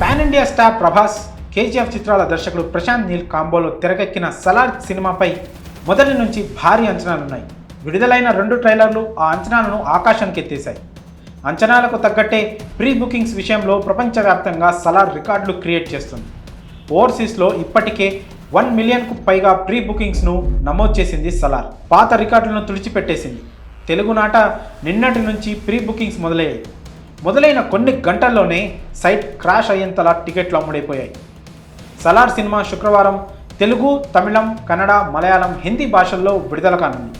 Mega star Prabhas KGF చిత్రాల దర్శకుడు ప్రశాంత్ నీల్ కాంబోలో తెరకెక్కిన సలార్ సినిమాపై మొదటి నుంచి భారీ అంచనాలున్నాయి. విడుదలైన రెండు ట్రైలర్లు ఆ అంచనాలను ఆకాశానికి ఎత్తేశాయి అంచనాలకు తగ్గట్టే ప్రీ బుకింగ్స్ విషయంలో ప్రపంచవ్యాప్తంగా సలార్ రికార్డులు క్రియేట్ చేస్తుంది. ఓవర్సీస్లో ఇప్పటికే వన్ మిలియన్కు పైగా ప్రీ బుకింగ్స్ను నమోదు చేసింది సలార్ పాత రికార్డులను తుడిచిపెట్టేసింది. తెలుగునాట నిన్నటి నుంచి ప్రీ బుకింగ్స్ మొదలయ్యాయి. మొదలైన కొన్ని గంటల్లోనే సైట్ క్రాష్ అయ్యేంతలా టికెట్లు అమ్ముడైపోయాయి. సలార్ సినిమా శుక్రవారం తెలుగు తమిళం కన్నడ మలయాళం హిందీ భాషల్లో విడుదల కానుంది.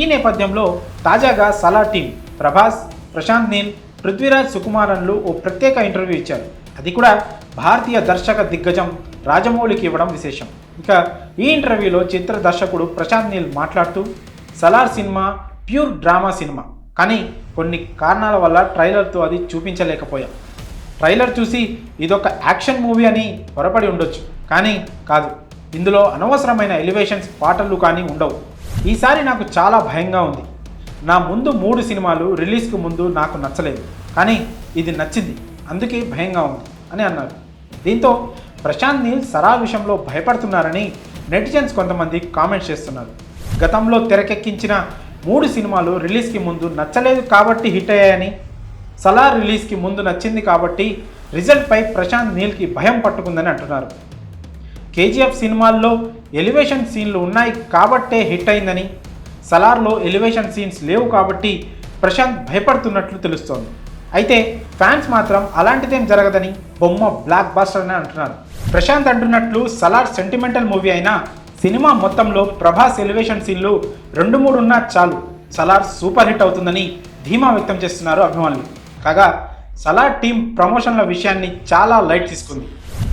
ఈ నేపథ్యంలో తాజాగా సలార్ టీం ప్రభాస్ ప్రశాంత్ నీల్ పృథ్వీరాజ్ సుకుమారన్లు ఓ ప్రత్యేక ఇంటర్వ్యూ ఇచ్చారు. అది కూడా భారతీయ దర్శక దిగ్గజం రాజమౌళికి ఇవ్వడం విశేషం. ఇక ఈ ఇంటర్వ్యూలో చిత్ర దర్శకుడు ప్రశాంత్ నీల్ మాట్లాడుతూ Salaar cinema pure drama cinema. కానీ కొన్ని కారణాల వల్ల ట్రైలర్తో అది చూపించలేకపోయాం. ట్రైలర్ చూసి ఇదొక యాక్షన్ మూవీ అని పొరపడి ఉండొచ్చు కానీ కాదు. ఇందులో అనవసరమైన ఎలివేషన్స్ పాటలు కానీ ఉండవు. ఈసారి నాకు చాలా భయంగా ఉంది. నా ముందు మూడు సినిమాలు రిలీజ్కు ముందు నాకు నచ్చలేదు కానీ ఇది నచ్చింది. అందుకే భయంగా ఉంది అని అన్నారు. దీంతో ప్రశాంత్ నీల్ సరా విషయంలో భయపడుతున్నారని నెటిజన్స్ కొంతమంది కామెంట్స్ చేస్తున్నారు. గతంలో తెరకెక్కించిన మూడు సినిమాలు రిలీజ్కి ముందు నచ్చలేదు కాబట్టి హిట్ అయ్యాయని సలార్ రిలీజ్కి ముందు నచ్చింది కాబట్టి రిజల్ట్పై ప్రశాంత్ నీల్కి భయం పట్టుకుందని అంటున్నారు. కేజీఎఫ్ సినిమాల్లో ఎలివేషన్ సీన్లు ఉన్నాయి కాబట్టే హిట్ అయిందని సలార్లో ఎలివేషన్ సీన్స్ లేవు కాబట్టి ప్రశాంత్ భయపడుతున్నట్లు తెలుస్తోంది. అయితే ఫ్యాన్స్ మాత్రం అలాంటిదేం జరగదని బొమ్మ బ్లాక్ బాస్టర్ అని అంటున్నారు. ప్రశాంత్ అంటున్నట్లు సలార్ సెంటిమెంటల్ మూవీ అయినా సినిమా మొత్తంలో ప్రభాస్ ఎలివేషన్ సీన్లు రెండు మూడు ఉన్నా చాలు. సలార్ సూపర్ హిట్ అవుతుందని ధీమా వ్యక్తం చేస్తున్నారు అభిమానులు. కాగా సలార్ టీం ప్రమోషన్ల విషయాన్ని చాలా లైట్ తీసుకుంది.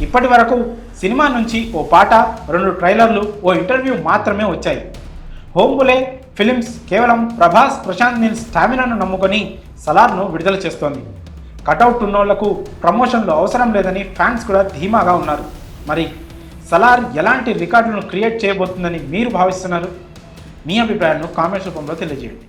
ఇప్పటి వరకు సినిమా నుంచి ఓ పాట రెండు ట్రైలర్లు ఓ ఇంటర్వ్యూ మాత్రమే వచ్చాయి. హోంబులే ఫిలిమ్స్ కేవలం ప్రభాస్ ప్రశాంత్ నీల్ స్టామినాను నమ్ముకొని సలార్ను విడుదల చేస్తోంది. కటౌట్ ఉన్నోళ్ళకు ప్రమోషన్లు అవసరం లేదని ఫ్యాన్స్ కూడా ధీమాగా ఉన్నారు. మరి సలార్ ఎలాంటి రికార్డులను క్రియేట్ చేయబోతుందని మీరు భావిస్తున్నారు? మీ అభిప్రాయాలను కామెంట్స్ రూపంలో తెలియజేయండి.